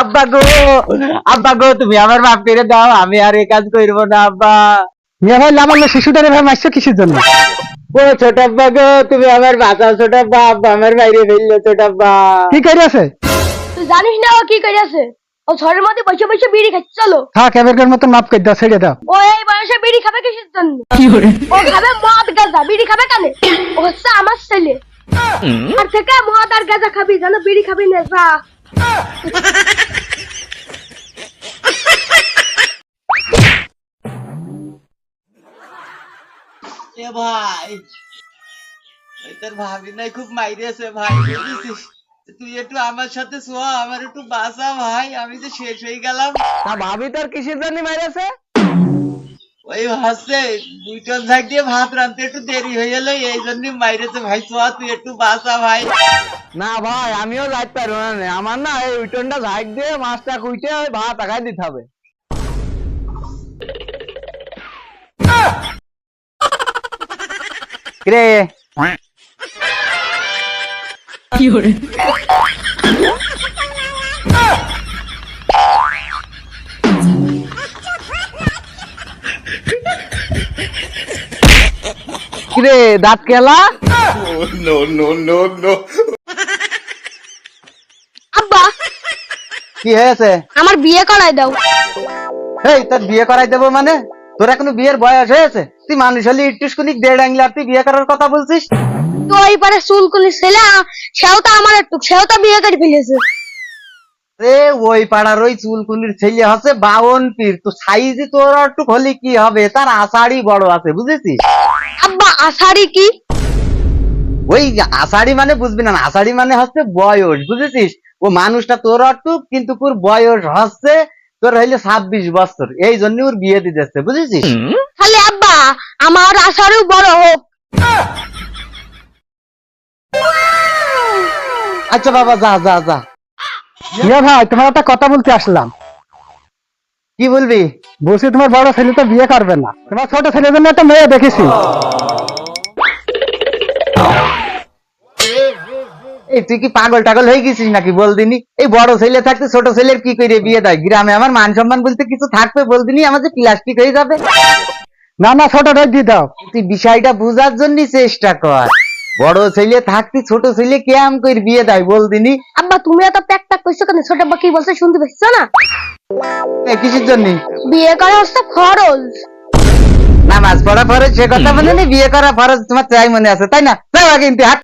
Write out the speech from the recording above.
আব্বা গো আব্বা গো তুমি আমার মাফ করে দাও আমি আর এই কাজ করব না আব্বা। মিয়া ভাই লামাল্লা শিশুটারে ভাই মারছো কিসের জন্য? ও ছোট আব্বা গো তুমি আমার বাঁচাও ছোট আব্বা আব্বা আমার বাইরে ফেলল ছোট আব্বা। কি করে আছে তুই জানিস না ও কি করে আছে ও ঘরের মধ্যে বসে বসে বিড়ি খাচ্ছে চলো। মতন মাফ করে দাও ছেড়ে দাও। ও এই বয়সে বিড়ি খাবে কিসের জন্য? ও খাবে মদ গাঁজা বিড়ি খাবে কেন? ও হচ্ছে আমার ছেলে। আর থেকে মদ আর গাঁজা খাবি জানো বিড়ি খাবি না যা। এ ভাই তোর ভাবি নাই খুব মাইরেছে ভাই তুই একটু আমার সাথে শোয়া, আমার একটু বাসা ভাই, আমি তো শেষ হয়ে গেলাম। তা ভাবি তোর কিসের জন্য মাইরাছে? ওই ভাবছে দুই টন ঝাঁক দিয়ে ভাত রাঁধতে একটু দেরি হয়ে গেল এই জন্য মাইরেছে ভাই শোয়া তুই একটু বাঁচা ভাই। না ভাই আমিও যাইতে পারব না আমার না এই উইটনটা ঝাঁক দিয়ে মাছটা কুইটে ওই ভাত আগাই দিতে হবে। রে কিরে দাঁত কেলা? আব্বা। কি হয়েছে? আমার বিয়ে করাই দাও। এই তোর বিয়ে করাই দেবো মানে? তোর এখনও বিয়ের বয়স হয়েছে? তুই মানুষ হলে ইটুসকুনি দেড় আংলি তুই বিয়ে করার কথা বলছিস? তো ওই পারে চুলকুলি ছেলে সেও তো আমার একটু সেও তো বিয়ে করে ফেলেছে। রে ওই পাড়ার ওই চুলকুনির ছেলে হচ্ছে বাউন পীর। তো সাইজই তোর একটু হলে কি হবে? তার আষাঢ়ি বড় আছে বুঝেছিস? আষাঢ়ি কি? ওই আষাঢ়ি মানে বুঝবি না আষাঢ়ি মানে হচ্ছে বয়স বুঝেছিস? ও মানুষটা তোর একটু কিন্তু বয়স হচ্ছে তোর হইলে ছাব্বিশ বছর এই জন্য ওর বিয়ে দিতেছে বুঝেছিস? তাহলে আব্বা আমার আষাঢ়ও বড় হোক। আচ্ছা বাবা যা যা যা। মিয়া ভাই তোমার একটা কথা বলতে আসলাম। কি বলবি? বলছি তোমার বড় ছেলে তো বিয়ে করবে না। তোমার ছোট ছেলের জন্য একটা মেয়ে দেখেছি। এই তুই কি পাগল টাগল হয়ে গেছিস নাকি বল দিনি এই বড় ছেলে থাকতে ছোট ছেলের কি করে বিয়ে দেয়? গ্রামে আমার মান সম্মান বলতে কিছু থাকবে বল দিনি আমাদের প্লাস্টিক হয়ে যাবে। না না ছোটটাই দিয়ে দাও। তুই বিষয়টা বুঝার জন্য চেষ্টা কর। বড় ছেলে থাকতে ছোট ছেলে কেমন করে বিয়ে দেয় বল দিনি আব্বা তুমি এত প্যাক প্যাক করছ কেন? ছোট আব্বা কি বলছে শুনতে পাচ্ছ না? কিসের জন্য? বিয়ে করা হচ্ছে ফরজ। নামাজ পড়া ফরজ সে কথা বলেনি বিয়ে করা ফরজ তোমার চাই মনে আছে তাই না? যাও আগে হাট